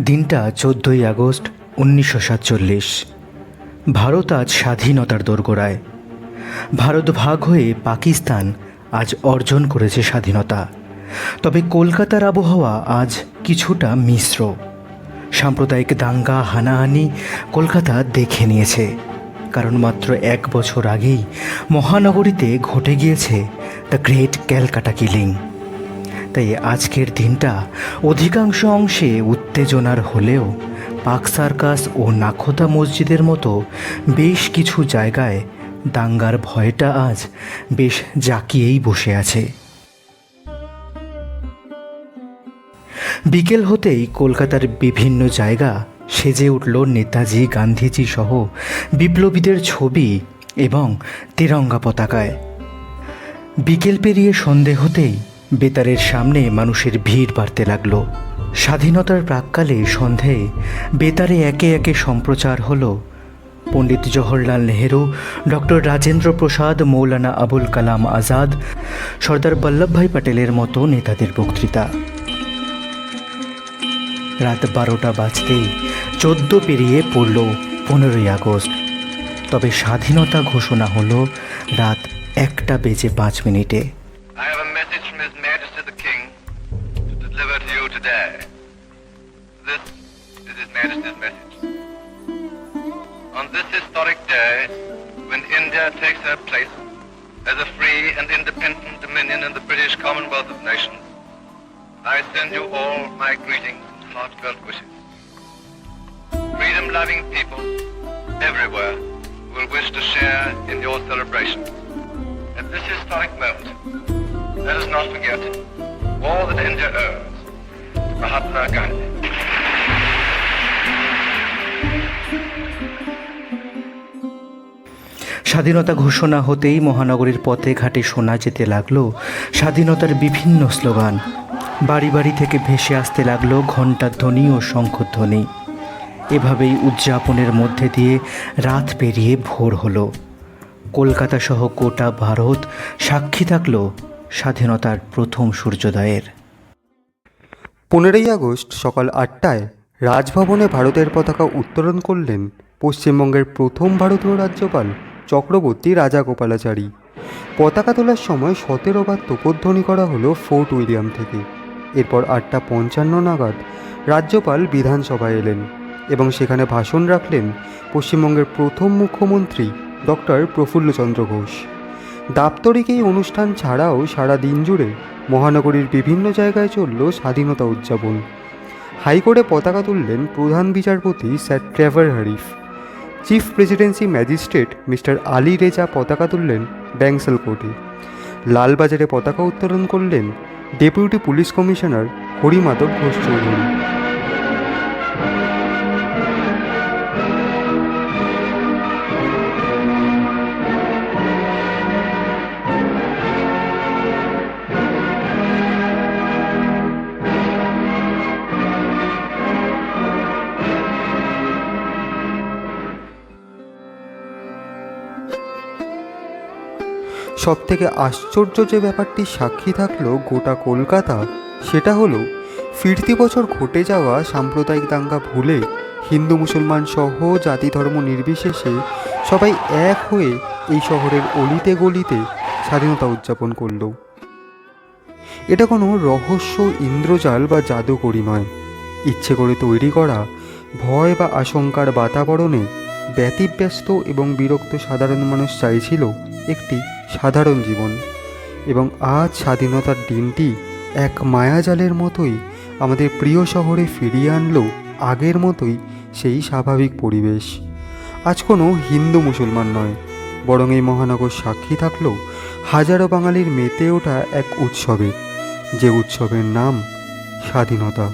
দিনটা চোদ্দোই আগস্ট উনিশশো সাতচল্লিশ। ভারত আজ স্বাধীনতার দোরগোড়ায়। ভারত ভাগ হয়ে পাকিস্তান আজ অর্জন করেছে স্বাধীনতা। তবে কলকাতার আবহাওয়া আজ কিছুটা মিশ্র। সাম্প্রদায়িক দাঙ্গা, হানাহানি কলকাতা দেখে নিয়েছে। কারণ মাত্র এক বছর আগেই মহানগরীতে ঘটে গিয়েছে দ্য গ্রেট ক্যালকাটা কিলিং। তাই আজকের দিনটা অধিকাংশ অংশে উত্তেজনার হলেও পাক সার্কাস ও নাখোদা মসজিদের মতো বেশ কিছু জায়গায় দাঙ্গার ভয়টা আজ বেশ জাকিয়েই বসে আছে। বিকেল হতেই কলকাতার বিভিন্ন জায়গা সেজে উঠল নেতাজি, গান্ধীজি সহ বিপ্লবীদের ছবি এবং তিরঙ্গা পতাকায়। বিকেল পেরিয়ে সন্ধে হতেই বেতারের সামনে মানুষের ভিড় বাড়তে লাগল। স্বাধীনতার প্রাককালে সন্ধেয় বেতারে একে একে সম্প্রচার হলো। পণ্ডিত জওহরলাল নেহেরু, ডক্টর রাজেন্দ্র প্রসাদ, মৌলানা আবুল কালাম আজাদ, সর্দার বল্লভভাই প্যাটেলের মতো নেতাদের বক্তৃতা। রাত বারোটা বাজতেই চোদ্দ পেরিয়ে পড়ল পনেরোই আগস্ট। তবে স্বাধীনতা ঘোষণা হলো রাত একটা বেজে পাঁচ মিনিটে। Historic day, when India takes her place as a free and independent dominion in the British Commonwealth of Nations, I send you all my greetings and heartfelt wishes. Freedom-loving people everywhere will wish to share in your celebration. At this historic moment, let us not forget all that India owes Mahatma Gandhi. স্বাধীনতা ঘোষণা হতেই মহানগরীর পথে ঘাটে শোনা যেতে লাগল স্বাধীনতার বিভিন্ন স্লোগান। বাড়ি বাড়ি থেকে ভেসে আসতে লাগল ঘণ্টার ধ্বনি ও শঙ্খধ্বনি। এভাবেই উদযাপনের মধ্যে দিয়ে রাত পেরিয়ে ভোর হলো। কলকাতা সহ গোটা ভারত সাক্ষী থাকল স্বাধীনতার প্রথম সূর্যোদয়ের। পনেরোই আগস্ট সকাল আটটায় রাজভবনে ভারতের পতাকা উত্তোলন করলেন পশ্চিমবঙ্গের প্রথম ভারতীয় রাজ্যপাল চক্রবর্তী রাজা গোপালাচারী। পতাকা তোলার সময় সতেরো বার তোপধ্বনি করা হলো ফোর্ট উইলিয়াম থেকে। এরপর আটটা পঞ্চান্ন নাগাদ রাজ্যপাল বিধানসভায় এলেন এবং সেখানে ভাষণ রাখলেন পশ্চিমবঙ্গের প্রথম মুখ্যমন্ত্রী ডক্টর প্রফুল্লচন্দ্র ঘোষ। দাপ্তরিক এই অনুষ্ঠান ছাড়াও সারা দিন জুড়ে মহানগরীর বিভিন্ন জায়গায় চলল স্বাধীনতা উদযাপন। হাইকোর্টে পতাকা তুললেন প্রধান বিচারপতি sir Trevor Harries chief presidency magistrate mister Ali Reza পতাকা তুললেন ব্যাংসাল কোর্টে। লালবাজারে পতাকা উত্তোলন করলেন deputy police commissioner Harimadhab Ghosh Chowdhury. সবথেকে আশ্চর্য যে ব্যাপারটি সাক্ষী থাকল গোটা কলকাতা, সেটা হলো, ফিরতি বছর ঘটে যাওয়া সাম্প্রদায়িক দাঙ্গা ভুলে হিন্দু মুসলমান সহ জাতি ধর্ম নির্বিশেষে সবাই এক হয়ে এই শহরের অলিতে গলিতে স্বাধীনতা উদযাপন করল। এটা কোনো রহস্য, ইন্দ্রজাল বা জাদুকরি নয়। ইচ্ছে করে তৈরি করা ভয় বা আশঙ্কার বাতাবরণে ব্যতিব্যস্ত এবং বিরক্ত সাধারণ মানুষ চাইছিল একটি সাধারণ জীবন এবং আজ স্বাধীনতার দিনটি এক মায়াজালের মতোই আমাদের প্রিয় শহরে ফিরিয়ে আনলো আগের মতোই সেই স্বাভাবিক পরিবেশ। আজ কোনো হিন্দু মুসলমান নয়, বরং এই মহানগর সাক্ষী থাকল হাজারো বাঙালির মেতে ওঠা এক উৎসবে, যে উৎসবের নাম স্বাধীনতা।